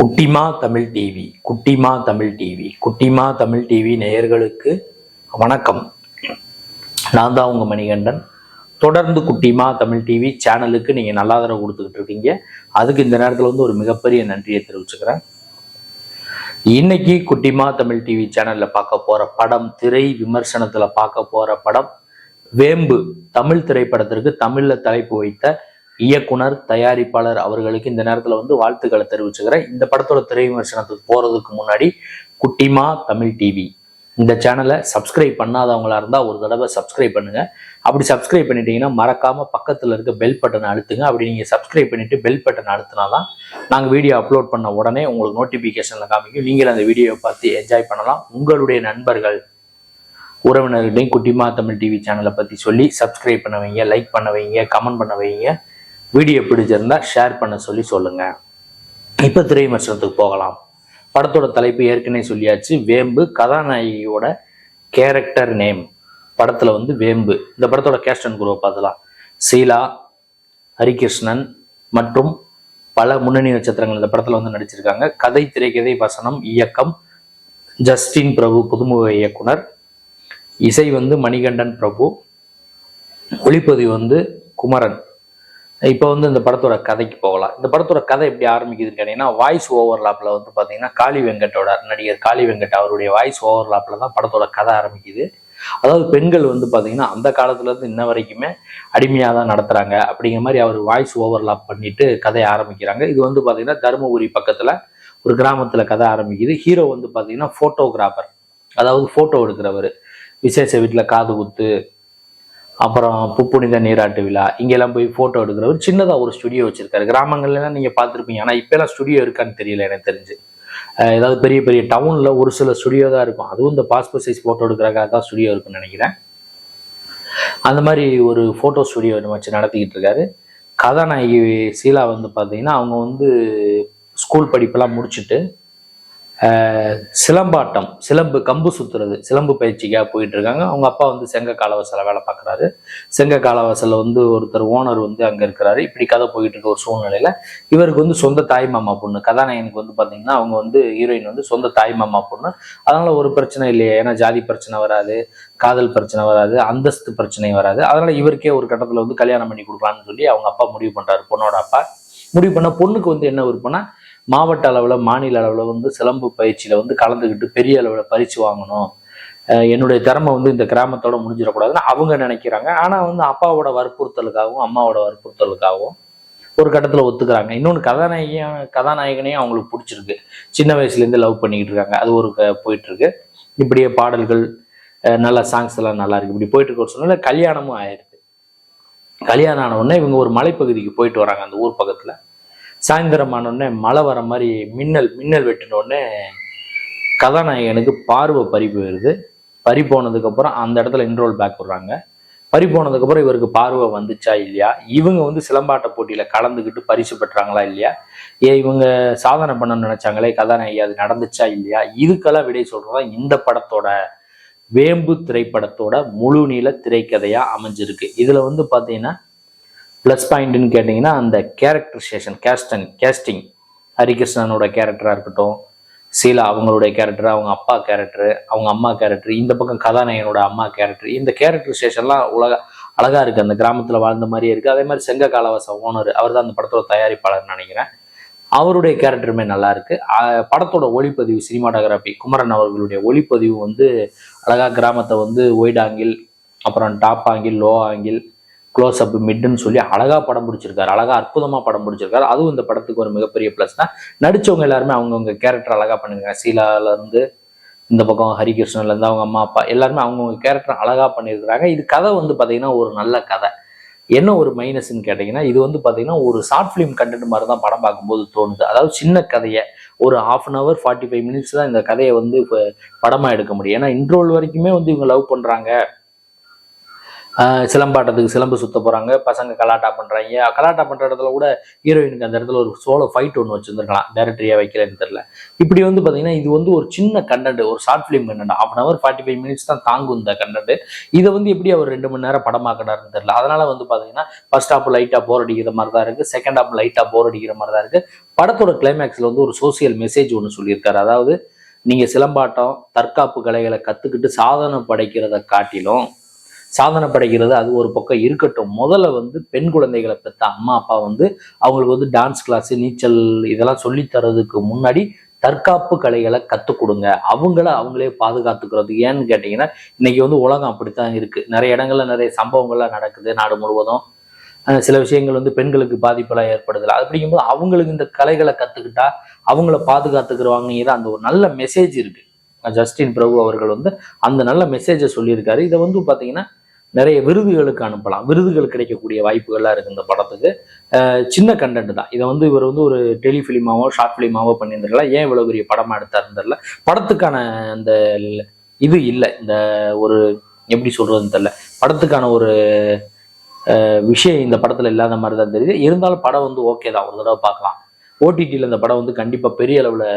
குட்டிமா தமிழ் டிவி குட்டிமா தமிழ் டிவி குட்டிமா தமிழ் டிவி நேயர்களுக்கு வணக்கம். நான் தான் உங்கள் மணிகண்டன். தொடர்ந்து குட்டிமா தமிழ் டிவி சேனலுக்கு நீங்கள் நல்ல ஆதரவு கொடுத்துக்கிட்டு இருக்கீங்க. அதுக்கு இந்த நேரத்தில் வந்து ஒரு மிகப்பெரிய நன்றியை தெரிவிச்சுக்கிறேன். இன்னைக்கு குட்டிமா தமிழ் டிவி சேனலில் பார்க்க போகிற படம் திரை விமர்சனத்தில் பார்க்க போகிற படம் வேம்பு தமிழ் திரைப்படத்திற்கு தமிழில் தலைப்பு வைத்த இயக்குனர் தயாரிப்பாளர் அவர்களுக்கு இந்த நேரத்தில் வந்து வாழ்த்துக்களை தெரிவிச்சுக்கிறேன். இந்த படத்தோட திரை விமர்சனத்துக்கு போகிறதுக்கு முன்னாடி குட்டிமா தமிழ் டிவி இந்த சேனலை சப்ஸ்கிரைப் பண்ணாதவங்களா இருந்தால் ஒரு தடவை சப்ஸ்கிரைப் பண்ணுங்கள் அப்படி சப்ஸ்கிரைப் பண்ணிட்டீங்கன்னா மறக்காம பக்கத்தில் இருக்க பெல் பட்டனை அழுத்துங்க. அப்படி நீங்கள் சப்ஸ்கிரைப் பண்ணிட்டு பெல் பட்டனை அழுத்தினா தான் நாங்கள் வீடியோ அப்லோட் பண்ண உடனே உங்களுக்கு நோட்டிஃபிகேஷனில் காமிக்கும். நீங்கள் அந்த வீடியோவை பார்த்து என்ஜாய் பண்ணலாம். உங்களுடைய நண்பர்கள் உறவினர்கிட்டையும் குட்டிமா தமிழ் டிவி சேனலை பற்றி சொல்லி சப்ஸ்கிரைப் பண்ண வைங்க லைக் பண்ண வைங்க கமெண்ட் பண்ண வைங்க. வீடியோ பிடிச்சிருந்தா ஷேர் பண்ண சொல்லி சொல்லுங்க. இப்போ திரை விமர்சனத்துக்கு போகலாம். படத்தோட தலைப்பு ஏற்கனவே சொல்லியாச்சு. வேம்பு கதாநாயகியோட கேரக்டர் நேம் படத்துல வந்து வேம்பு. இந்த படத்தோட கேஸ்ட் அண்ட் குரூப் பார்க்கலாம் சீலா ஹரிகிருஷ்ணன் மற்றும் பல முன்னணி நட்சத்திரங்கள் இந்த படத்துல வந்து நடிச்சிருக்காங்க. கதை திரைக்கதை வசனம் இயக்கம் ஜஸ்டின் பிரபு புதுமுக இயக்குனர். இசை வந்து மணிகண்டன் பிரபு. ஒளிப்பதிவு வந்து குமரன். இப்போ வந்து இந்த படத்தோட கதைக்கு போகலாம். இந்த படத்தோட கதை எப்படி ஆரம்பிக்குதுன்னு கேட்டீங்கன்னா வாய்ஸ் ஓவர்லாப்ல வந்து பார்த்தீங்கன்னா காளி வெங்கட்டோட நடிகர் காளி வெங்கட் அவருடைய வாய்ஸ் ஓவர்லாப்ல தான் படத்தோட கதை ஆரம்பிக்குது. அதாவது பெண்கள் வந்து பார்த்தீங்கன்னா அந்த காலத்துல இருந்து இன்ன வரைக்குமே அடிமையாக தான் நடத்துறாங்க அப்படிங்கிற மாதிரி அவர் வாய்ஸ் ஓவர்லாப் பண்ணிட்டு கதையை ஆரம்பிக்கிறாங்க. இது வந்து பார்த்தீங்கன்னா தருமபுரி பக்கத்துல ஒரு கிராமத்துல கதை ஆரம்பிக்குது. ஹீரோ வந்து பார்த்தீங்கன்னா ஃபோட்டோகிராஃபர் அதாவது ஃபோட்டோ எடுக்கிறவர். விசேஷ வீட்டில் காது குத்து அப்புறம் புப்புனித நீராட்டு விழா இங்கெல்லாம் போய் ஃபோட்டோ எடுக்கிற ஒரு சின்னதாக ஒரு ஸ்டுடியோ வச்சிருக்காரு. கிராமங்கள்லாம் நீங்கள் பார்த்துருப்பீங்க. ஆனால் இப்போலாம் ஸ்டுடியோ இருக்கான்னு தெரியல எனக்கு தெரிஞ்சு. ஏதாவது பெரிய பெரிய டவுனில் ஒரு சில ஸ்டுடியோ தான் இருக்கும். அதுவும் இந்த பாஸ்போர்ட் சைஸ் ஃபோட்டோ எடுக்கிறக்காக தான் ஸ்டுடியோ இருக்குன்னு நினைக்கிறேன். அந்த மாதிரி ஒரு ஃபோட்டோ ஸ்டுடியோ வச்சு நடத்திக்கிட்டு இருக்காரு. கதாநாயகி சீலா வந்து பார்த்தீங்கன்னா அவங்க வந்து ஸ்கூல் படிப்பெல்லாம் முடிச்சுட்டு சிலம்பாட்டம் சிலம்பு கம்பு சுத்துறது சிலம்பு பயிற்சிக்காக போயிட்டு இருக்காங்க அவங்க அப்பா வந்து செங்க காலவாசல வேலை பார்க்குறாரு. செங்க காலவாசல்ல வந்து ஒருத்தர் ஓனர் வந்து அங்கே இருக்கிறாரு. இப்படி கதை போயிட்டு இருக்க ஒரு சூழ்நிலையில இவருக்கு வந்து சொந்த தாய் மாமா பொண்ணு கதாநாயகனுக்கு வந்து பார்த்தீங்கன்னா அவங்க வந்து ஹீரோயின் வந்து சொந்த தாய் மாமா பொண்ணு. அதனால ஒரு பிரச்சனை இல்லையே. ஏன்னா ஜாதி பிரச்சனை வராது காதல் பிரச்சனை வராது அந்தஸ்து பிரச்சனை வராது. அதனால இவருக்கே ஒரு கட்டத்தில் வந்து கல்யாணம் பண்ணி கொடுக்கலாம்னு சொல்லி அவங்க அப்பா முடிவு பண்றாரு பொண்ணோட அப்பா. முடிவு பண்ண பொண்ணுக்கு வந்து என்ன விருப்பம்னா மாவட்ட அளவில் மாநில அளவில் வந்து சிலம்பு பயிற்சியில் வந்து கலந்துக்கிட்டு பெரிய அளவில் பரிசு வாங்கணும். என்னுடைய திறமை வந்து இந்த கிராமத்தோட முடிஞ்சிடக்கூடாதுன்னு அவங்க நினைக்கிறாங்க. ஆனால் வந்து அப்பாவோட வற்புறுத்தலுக்காகவும் அம்மாவோட வற்புறுத்தலுக்காகவும் ஒரு கட்டத்தில் ஒத்துக்கிறாங்க. இன்னொன்று கதாநாயகியும் கதாநாயகனையும் அவங்களுக்கு பிடிச்சிருக்கு. சின்ன வயசுலேருந்து லவ் பண்ணிக்கிட்டு இருக்காங்க. அது ஒரு க- இப்படியே பாடல்கள் நல்ல சாங்ஸ் எல்லாம் நல்லா இருக்கு. இப்படி போயிட்டு இருக்க ஒரு சூழ்நிலை கல்யாணமும் ஆயிடுது. கல்யாணம் ஆன உடனே இவங்க ஒரு மலைப்பகுதிக்கு போயிட்டு வராங்க அந்த ஊர் பக்கத்தில். சாயந்தரம் ஆனோடனே மழை வர மாதிரி மின்னல் மின்னல் வெட்டினோடனே கதாநாயகனுக்கு பார்வை பறி போயிருது பறி போனதுக்கப்புறம் அந்த இடத்துல இன்ரோல் பேக் விடுறாங்க பறி போனதுக்கப்புறம் இவருக்கு பார்வை வந்துச்சா இல்லையா? இவங்க வந்து சிலம்பாட்ட போட்டியில் கலந்துக்கிட்டு பரிசு பெற்றாங்களா இல்லையா? ஏ இவங்க சாதனை பண்ணணும்னு நினைச்சாங்களே? கதாநாயகி அது நடந்துச்சா இல்லையா? இதுக்கெல்லாம் விடை சொல்றதா இந்த படத்தோட வேம்பு திரைப்படத்தோட முழு நீள திரைக்கதையாக அமைஞ்சிருக்கு. இதில் வந்து பார்த்தீங்கன்னா ப்ளஸ் பாயிண்ட்னு கேட்டிங்கன்னா அந்த கேரக்டரைசேஷன் கேஸ்டன் கேஸ்டிங் ஹரிகிருஷ்ணனோட கேரக்டராக இருக்கட்டும் சீலா அவங்களுடைய கேரக்டர் அவங்க அப்பா கேரக்டர் அவங்க அம்மா கேரக்டர் இந்த பக்கம் கதாநாயகனோட அம்மா கேரக்டர் இந்த கேரக்டரைசேஷன்லாம் உலக அழகாக இருக்குது அந்த கிராமத்தில் வாழ்ந்த மாதிரியே இருக்குது அதே மாதிரி செங்க காலவாச ஓனர் அவர் தான் அந்த படத்தோட தயாரிப்பாளர்னு நினைக்கிறேன். அவருடைய கேரக்டருமே நல்லா இருக்கு. படத்தோட ஒளிப்பதிவு சினிமாட்டோகிராஃபி குமரன் அவர்களுடைய ஒளிப்பதிவு வந்து அழகா கிராமத்தை வந்து ஒயிட் ஆங்கிள் அப்புறம் top angle low angle close up மிட்னு சொல்லி அழகா படம் பிடிச்சிருக்காரு. அழகாக அற்புதமாக படம் பிடிச்சிருக்காரு. அதுவும் இந்த படத்துக்கு ஒரு மிகப்பெரிய ப்ளஸ் தான். எல்லாருமே அவங்கவுங்க கேரக்டர் அழகாக பண்ணிருக்காங்க. சீலாலேருந்து இந்த பக்கம் ஹரிகிருஷ்ணன்லேருந்து அவங்க அம்மா அப்பா எல்லாருமே அவங்கவுங்க கேரக்டர் அழகாக பண்ணியிருக்கிறாங்க இது கதை வந்து பார்த்தீங்கன்னா ஒரு நல்ல கதை. என்ன ஒரு மைனஸ்ன்னு கேட்டிங்கன்னா இது வந்து பார்த்தீங்கன்னா ஒரு ஷார்ட் ஃபிலிம் கண்டென்ட் மாதிரி தான் படம் பார்க்கும்போது தோணுது. அதாவது சின்ன கதையை ஒரு half an hour forty five minutes தான் இந்த கதையை வந்து படமாக எடுக்க முடியும். ஏன்னா இன்ட்ரோல் வரைக்குமே வந்து இவங்க லவ் பண்ணுறாங்க சிலம்பாட்டத்துக்கு சிலம்பு சுத்த போகிறாங்க பசங்க கலாட்டா பண்ணுறாங்க கலாட்டா பண்ணுற இடத்துல கூட ஹீரோயினுக்கு அந்த இடத்துல ஒரு சோலோ ஃபைட் ஒன்று வச்சுருந்துருக்கலாம். டேரக்டரியா வைக்கலன்னு தெரில இப்படி வந்து பார்த்தீங்கன்னா இது வந்து ஒரு சின்ன கண்டென்ட் ஒரு short film content half an hour forty five minutes தான் தாங்கும் இந்த கண்டென்ட் இதை வந்து எப்படி அவர் ரெண்டு மணி நேரம் படமாக்கினாருன்னு தெரில அதனால் வந்து பார்த்தீங்கன்னா ஃபர்ஸ்ட் ஹாஃப் லைட்டாக போர் அடிக்கிற மாதிரி தான் இருக்குது செகண்ட் ஹாஃப் லைட்டாக போர் அடிக்கிற மாதிரி தான் இருக்குது படத்தோட கிளைமேக்ஸில் வந்து ஒரு சோசியல் மெசேஜ் ஒன்று சொல்லியிருக்காரு. அதாவது நீங்கள் சிலம்பாட்டம் தற்காப்பு கலைகளை கற்றுக்கிட்டு சாதனை படைக்கிறத காட்டிலும் சாதனை படைக்கிறது அது ஒரு பக்கம் இருக்கட்டும். முதல்ல வந்து பெண் குழந்தைகளை பெற்ற அம்மா அப்பா வந்து அவங்களுக்கு வந்து டான்ஸ் கிளாஸ் நீச்சல் இதெல்லாம் சொல்லித்தரதுக்கு முன்னாடி தற்காப்பு கலைகளை கற்றுக் கொடுங்க. அவங்கள அவங்களே பாதுகாத்துக்கிறது. ஏன்னு கேட்டிங்கன்னா இன்னைக்கு வந்து உலகம் அப்படித்தான் இருக்குது நிறைய இடங்கள்ல நிறைய சம்பவங்கள்லாம் நடக்குது. நாடு முழுவதும். சில விஷயங்கள் வந்து பெண்களுக்கு பாதிப்பெல்லாம் ஏற்படுதுல. அப்படிங்கும்போது அவங்களுக்கு இந்த கலைகளை கற்றுக்கிட்டா அவங்கள பாதுகாத்துக்கிறவாங்க அந்த ஒரு நல்ல மெசேஜ் இருக்குது ஜஸ்டின் பிரபு அவர்கள் வந்து அந்த நல்ல மெசேஜை சொல்லியிருக்காரு. இதை வந்து பார்த்தீங்கன்னா நிறைய விருதுகளுக்கு அனுப்பலாம். விருதுகள் கிடைக்கக்கூடிய வாய்ப்புகள்லாம் இருக்கு இந்த படத்துக்கு. சின்ன கண்டென்ட் தான். இதை வந்து இவர் வந்து ஒரு டெலிஃபிலிமாவோ ஷார்ட் ஃபிலிமாவோ பண்ணியிருந்திருக்கலாம் ஏன் இவ்வளோ பெரிய படமா எடுத்தாருன்னு தெரில படத்துக்கான அந்த இது இல்லை. இந்த ஒரு எப்படி சொல்றதுன்னு தெரியல. படத்துக்கான ஒரு விஷயம் இந்த படத்துல இல்லாத மாதிரி தான் தெரியுது. இருந்தாலும் படம் வந்து ஓகே தான். ஒரு தடவை பார்க்கலாம். ஓடிடியில் இந்த படம் வந்து கண்டிப்பாக பெரிய அளவில்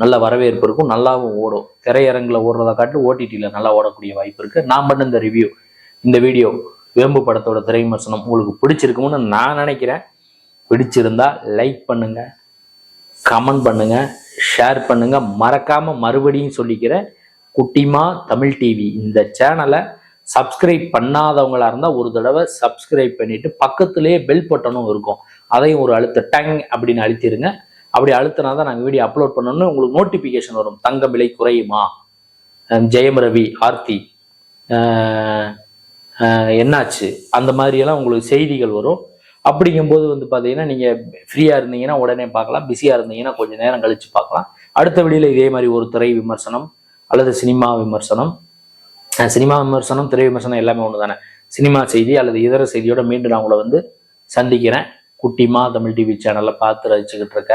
நல்ல வரவேற்பு இருக்கும். நல்லாவும் ஓடும். திரையரங்குல ஓடுறதை காட்டு ஓடிடியில் நல்லா ஓடக்கூடிய வாய்ப்பு இருக்கு. நான் பண்ண இந்த ரிவ்யூ இந்த வீடியோ வேம்பு படத்தோட திரை விமர்சனம் உங்களுக்கு பிடிச்சிருக்கும்னு நான் நினைக்கிறேன். பிடிச்சிருந்தா லைக் பண்ணுங்க கமெண்ட் பண்ணுங்க ஷேர் பண்ணுங்க. மறக்காம மறுபடியும் சொல்லிக்கிறேன் குட்டிமா தமிழ் டிவி இந்த சேனலை சப்ஸ்கிரைப் பண்ணாதவங்களா இருந்தால் ஒரு தடவை சப்ஸ்கிரைப் பண்ணிட்டு பக்கத்துலேயே பெல் பட்டனும் இருக்கும். அதையும் ஒரு அழுத்த டங் அப்படின்னு அழுத்திடுங்க அப்படி அழுத்தினா தான் நாங்கள் வீடியோ அப்லோட் பண்ணோன்னு உங்களுக்கு நோட்டிஃபிகேஷன் வரும். தங்க விலை குறையுமா? ஜெயம் ரவி ஆர்த்தி என்னாச்சு? அந்த மாதிரியெல்லாம் உங்களுக்கு செய்திகள் வரும். அப்படிங்கும்போது வந்து பார்த்தீங்கன்னா நீங்கள் ஃப்ரீயாக இருந்தீங்கன்னா உடனே பார்க்கலாம். பிஸியாக இருந்தீங்கன்னா கொஞ்சம் நேரம் கழித்து பார்க்கலாம். அடுத்த வெளியில் இதே மாதிரி ஒரு திரை விமர்சனம் அல்லது சினிமா விமர்சனம். சினிமா விமர்சனம் திரை விமர்சனம் எல்லாமே ஒன்று தானே சினிமா செய்தி அல்லது இதர செய்தியோட மீண்டும் நான் உங்களை வந்து சந்திக்கிறேன். குட்டிமா தமிழ் டிவி சேனலை பார்த்து ரசிச்சுக்கிட்டு இருக்க.